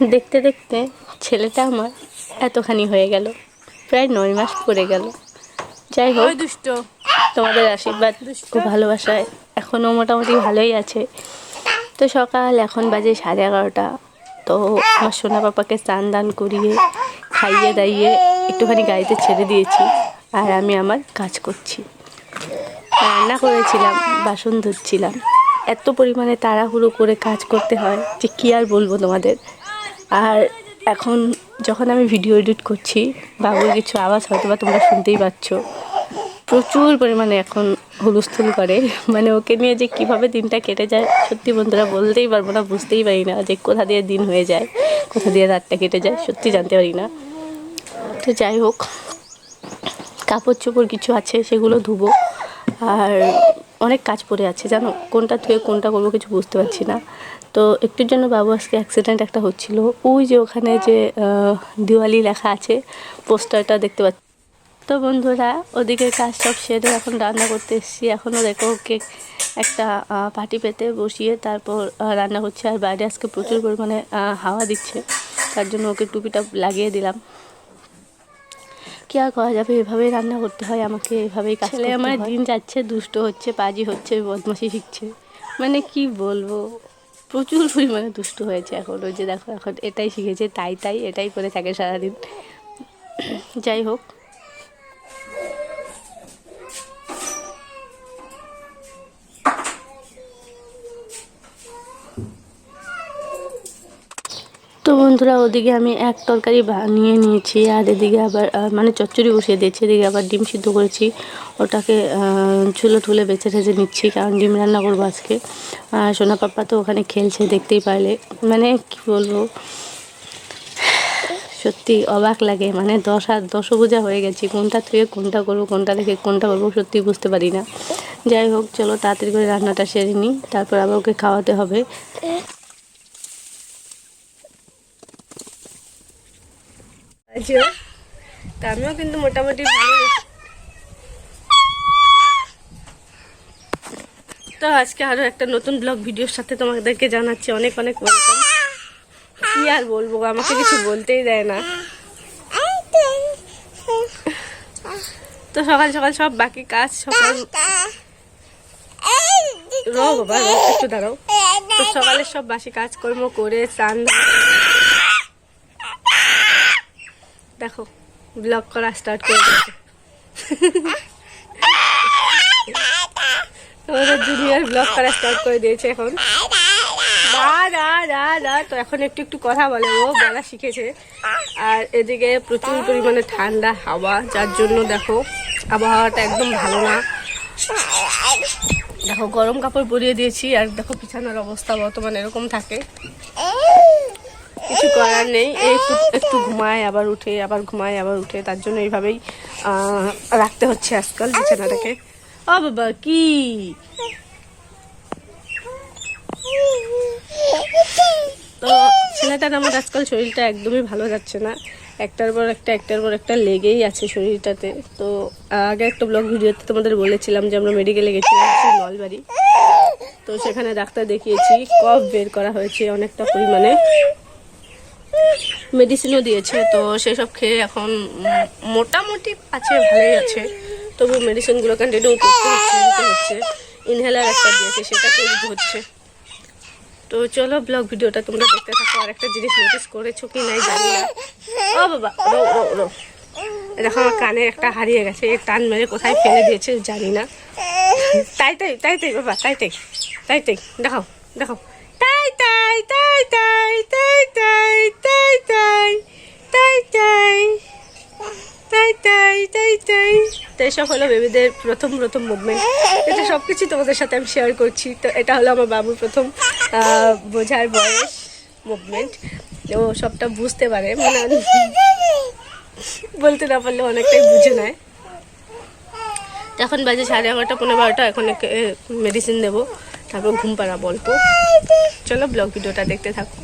দেখতে দেখতে ছেলেটা আমার এতখানি হয়ে গেল। প্রায় নয় মাস পড়ে গেল। যাই হোক দুষ্ট। তোমাদের আশীর্বাদ খুব ভালোবাসায়। এখনও মোটামুটি ভালোই আছে। তো সকাল এখন বাজে সাড়ে এগারোটা। তো আমার সোনা পাপাকে স্নান দান করিয়ে খাইয়ে দাইয়ে একটুখানি গাড়িতে ছেড়ে দিয়েছি। আর আমি আমার কাজ করছি। রান্না করেছিলাম বাসন ধুচ্ছিলাম। এত পরিমাণে তাড়াহুড়ো করে কাজ করতে হয় যে কী আর বলব তোমাদের? আর এখন যখন আমি ভিডিও এডিট করছি বাবুর কিছু আওয়াজ হয়তো বা তোমরা শুনতেই পাচ্ছ। প্রচুর পরিমাণে এখন হুলস্থুল করে। মানে ওকে নিয়ে যে কীভাবে দিনটা কেটে যায়, সত্যি বন্ধুরা বলতেই পারব না, বুঝতেই পারি না যে কোথা দিয়ে দিন হয়ে যায়, কোথা দিয়ে রাতটা কেটে যায়, সত্যি জানতে পারি না। তো যাই হোক, কাপড় চোপড় কিছু আছে, সেগুলো ধুবো। আর অনেক কাজ পড়ে আছে, জানো? কোনটা ধুয়ে কোনটা করব কিছু বুঝতে পারছি না। তো একটুর জন্য বাবু আজকে অ্যাক্সিডেন্ট একটা হচ্ছিল। ওই যে ওখানে যে দিওয়ালি লেখা আছে, পোস্টারটা দেখতে পাচ্ছি তো বন্ধুরা, ওদিকে কাজ সব সেরে এখন রান্না করতে এসেছি। এখনও দেখো ওকে একটা পাটি পেতে বসিয়ে তারপর রান্না করছে। আর বাইরে আজকে প্রচুর পরিমাণে হাওয়া দিচ্ছে। তার জন্য ওকে টুপিটা লাগিয়ে দিলাম। কি আর করা যাবে? এভাবেই রান্না করতে হয় আমাকে এভাবেই কাজ ছেলে আমার দিন যাচ্ছে দুষ্ট হচ্ছে পাজি হচ্ছে বদমাশি শিখছে। মানে কি বলব? প্রচুর পরিমাণে দুষ্ট হয়েছে এখন ওই যে দেখো এখন এটাই শিখেছে তাই তাই এটাই করে থাকে সারাদিন। যাই হোক তো বন্ধুরা, ওদিকে আমি এক তরকারি বানিয়ে নিয়েছি, আর এদিকে আবার মানে চচ্চড়ি বসিয়ে দিয়েছি, এদিকে আবার ডিম সিদ্ধ করেছি। ওটাকে চুলো ঠুলে বেছে ঠেছে নিচ্ছি, কারণ ডিম রান্না করব আজকে। আর সোনা পাপ্পা তো ওখানে খেলছে, দেখতেই পারলে। মানে কি বলব? সত্যি অবাক লাগে মানে দশ আর দশভুজা হয়ে গেছি, কোনটা থেকে কোনটা করব, কোনটা থেকে কোনটা করব সত্যি বুঝতে পারি না। যাই হোক, চলো তাড়াতাড়ি করে রান্নাটা সেরে নিই, তারপর আবার ওকে খাওয়াতে হবে। তা আমিও কিন্তু মোটামুটি ভালো তো আজকে আরও একটা নতুন ব্লগ ভিডিওর সাথে তোমাদেরকে জানাচ্ছি। অনেক অনেক ওয়েলকাম কি আর বলব আমাকে কিছু বলতেই দেয় না। তো সকাল সকাল সব বাকি কাজ, সকাল রো বাবা একটু দাঁড়াও। তো সকালে সব বাসি কাজকর্ম করে স্নান দেখো ব্লগ করা স্টার্ট করে আমাদের জুনিয়র ব্লগ করা স্টার্ট করে দিয়েছে এখন। দা দা, তো এখন একটু একটু কথা বলে, ও বলা শিখেছে। আর এদিকে প্রচুর পরিমাণে ঠান্ডা হাওয়া, যার জন্য দেখো, আবহাওয়াটা একদম ভালো না। দেখো, গরম কাপড় পরিয়ে দিয়েছি, আর দেখো, বিছানার অবস্থা বর্তমানে এরকম থাকে। কিছু করার নেই। একটু একটু ঘুমায় আবার উঠে আবার ঘুমায় আবার উঠে। তার জন্য এইভাবেই রাখতে হচ্ছে আজকাল বিছানাটাকে। ও বাবা কি? তো ছেলেটার আমার আজকাল শরীরটা একদমই ভালো যাচ্ছে না। একটার পর একটা একটার পর একটা লেগেই আছে শরীরটাতে। তো আগে একটা ব্লগ ভিডিওতে তোমাদের বলেছিলাম যে আমরা মেডিকেলে গেছিলাম নলবাড়ি। তো সেখানে ডাক্তার দেখিয়েছি কফ বের করা হয়েছে অনেকটা পরিমাণে। মেডিসিনও দিয়েছে, তো সেসব খেয়ে এখন মোটামুটি আছে, ভালোই আছে। তবু মেডিসিনগুলো কন্টিনিউ করতে হচ্ছে দিতে হচ্ছে। ইনহেলার একটা দিয়েছে সেটাকেও দিতে হচ্ছে। তো চলো ব্লগ ভিডিওটা তোমরা দেখতে থাকো, আর একটা জিনিস নোটিস করেছ কি নাই জানি না। ও বাবা, রো রো রো। দেখো আমার কানে একটা হারিয়ে গেছে এ টান মেরে কোথায় ফেলে দিয়েছে জানি না। তাই তাই তাই তাই বাবা, তাই তাই তাই তাই, দেখাও। দেখাও তাই তাই তাই তাই তাই তাই তাই তাই তাই তাই তাই তাই তাই তাই তো এসব হলো বেবিদের প্রথম প্রথম মুভমেন্ট এটা সব কিছু তোমাদের সাথে আমি শেয়ার করছি তো এটা হলো আমার বাবুর প্রথম বোঝার বয়স মুভমেন্ট ও সবটা বুঝতে পারে মানে বলতে না পারলে অনেকটাই বুঝে নেয় এখন বাজে সাড়ে এগারোটা পনেরো বারোটা এখন মেডিসিন দেবো তারপর ঘুম পাড়াবো অল্প চলো ব্লগ ভিডিওটা দেখতে থাকো।